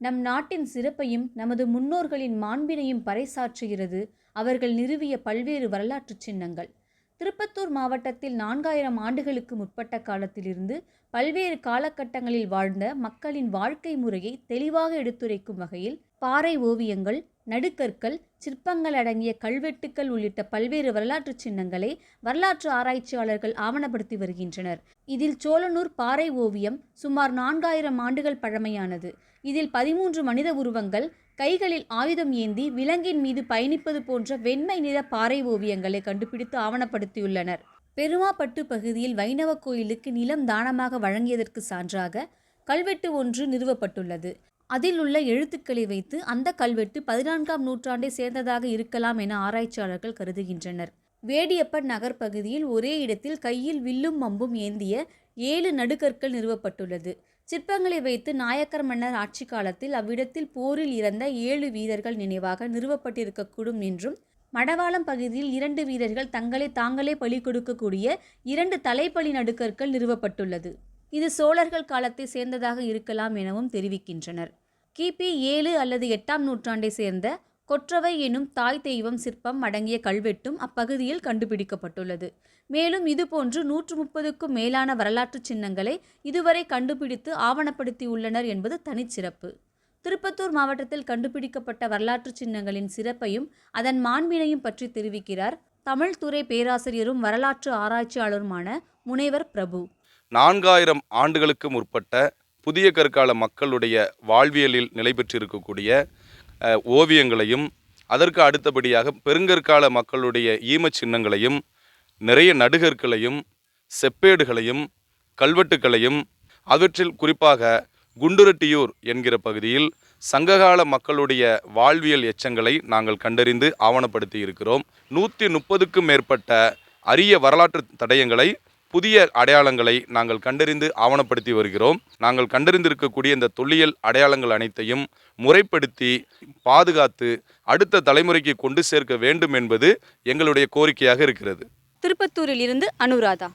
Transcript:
நம் நாட்டின் சிறப்பையும் நமது முன்னோர்களின் மாண்பினையும் பறைசாற்றுகிறது அவர்கள் நிறுவிய பல்வேறு வரலாற்று சின்னங்கள். திருப்பத்தூர் மாவட்டத்தில் நான்காயிரம் ஆண்டுகளுக்கு முற்பட்ட காலத்திலிருந்து பல்வேறு காலகட்டங்களில் வாழ்ந்த மக்களின் வாழ்க்கை முறையை தெளிவாக எடுத்துரைக்கும் வகையில் பாறை ஓவியங்கள் நடுக்கற்கள் சிற்பங்கள் அடங்கிய கல்வெட்டுக்கள் உள்ளிட்ட பல்வேறு வரலாற்றுச் சின்னங்களை வரலாற்று ஆராய்ச்சியாளர்கள் ஆவணப்படுத்தி வருகின்றனர். இதில் சோழனூர் பாறை ஓவியம் சுமார் நான்காயிரம் ஆண்டுகள் பழமையானது. இதில் பதிமூன்று மனித உருவங்கள் கைகளில் ஆயுதம் ஏந்தி விலங்கின் மீது பயணிப்பது போன்ற வெண்மை நிற பாறை ஓவியங்களை கண்டுபிடித்து ஆவணப்படுத்தியுள்ளனர். பெருமாப்பட்டு பகுதியில் வைணவ கோயிலுக்கு நிலம் தானமாக வழங்கியதற்கு சான்றாக கல்வெட்டு ஒன்று நிறுவப்பட்டுள்ளது. அதில் உள்ள எழுத்துக்களை வைத்து அந்த கல்வெட்டு பதினான்காம் நூற்றாண்டை சேர்ந்ததாக இருக்கலாம் என ஆராய்ச்சியாளர்கள் கருதுகின்றனர். வேடியப்பன் நகர் பகுதியில் ஒரே இடத்தில் கையில் வில்லும் மம்பும் ஏந்திய ஏழு நடுக்கற்கள் நிறுவப்பட்டுள்ளது. சிற்பங்களை வைத்து நாயக்கர் மன்னர் ஆட்சி காலத்தில் அவ்விடத்தில் போரில் இறந்த ஏழு வீரர்கள் நினைவாக நிறுவப்பட்டிருக்கக்கூடும் என்றும் மடவாளம் பகுதியில் இரண்டு வீரர்கள் தங்களை தாங்களே பலி கொடுக்கக்கூடிய இரண்டு தலைப்பலி நடுக்கற்கள் நிறுவப்பட்டுள்ளது. இது சோழர்கள் காலத்தை சேர்ந்ததாக இருக்கலாம் எனவும் தெரிவிக்கின்றனர். கிபி ஏழு அல்லது எட்டாம் நூற்றாண்டை சேர்ந்த கொற்றவை எனும் தாய் தெய்வம் சிற்பம் அடங்கிய கல்வெட்டும் அப்பகுதியில் கண்டுபிடிக்கப்பட்டுள்ளது. மேலும் இதுபோன்று நூற்று முப்பதுக்கும் மேலான வரலாற்று சின்னங்களை இதுவரை கண்டுபிடித்து ஆவணப்படுத்தியுள்ளனர் என்பது தனிச்சிறப்பு. திருப்பத்தூர் மாவட்டத்தில் கண்டுபிடிக்கப்பட்ட வரலாற்று சின்னங்களின் சிறப்பையும் அதன் மாண்பினையும் பற்றி தெரிவிக்கிறார் தமிழ்துறை பேராசிரியரும் வரலாற்று ஆராய்ச்சியாளருமான முனைவர் பிரபு. நான்காயிரம் ஆண்டுகளுக்கு முற்பட்ட புதிய கற்கால மக்களுடைய வாழ்வியலில் நிலை பெற்றிருக்கக்கூடிய ஓவியங்களையும் அதற்கு அடுத்தபடியாக பெருங்கற்கால மக்களுடைய ஈமச் சின்னங்களையும் நிறைய நடுகற்களையும் செப்பேடுகளையும் கல்வெட்டுகளையும் அவற்றில் குறிப்பாக குண்டுரட்டியூர் என்கிற பகுதியில் சங்ககால மக்களுடைய வாழ்வியல் எச்சங்களை நாங்கள் கண்டறிந்து ஆவணப்படுத்தி இருக்கிறோம் நூற்றி முப்பதுக்கும் மேற்பட்ட அரிய வரலாற்று தடயங்களை புதிய அடையாளங்களை நாங்கள் கண்டறிந்து ஆவணப்படுத்தி வருகிறோம். நாங்கள் கண்டறிந்திருக்கக்கூடிய இந்த தொல்லியல் அடையாளங்கள் அனைத்தையும் முறைப்படுத்தி பாதுகாத்து அடுத்த தலைமுறைக்கு கொண்டு சேர்க்க வேண்டும் என்பது எங்களுடைய கோரிக்கையாக இருக்கிறது. திருப்பத்தூரில் இருந்து அனுராதா.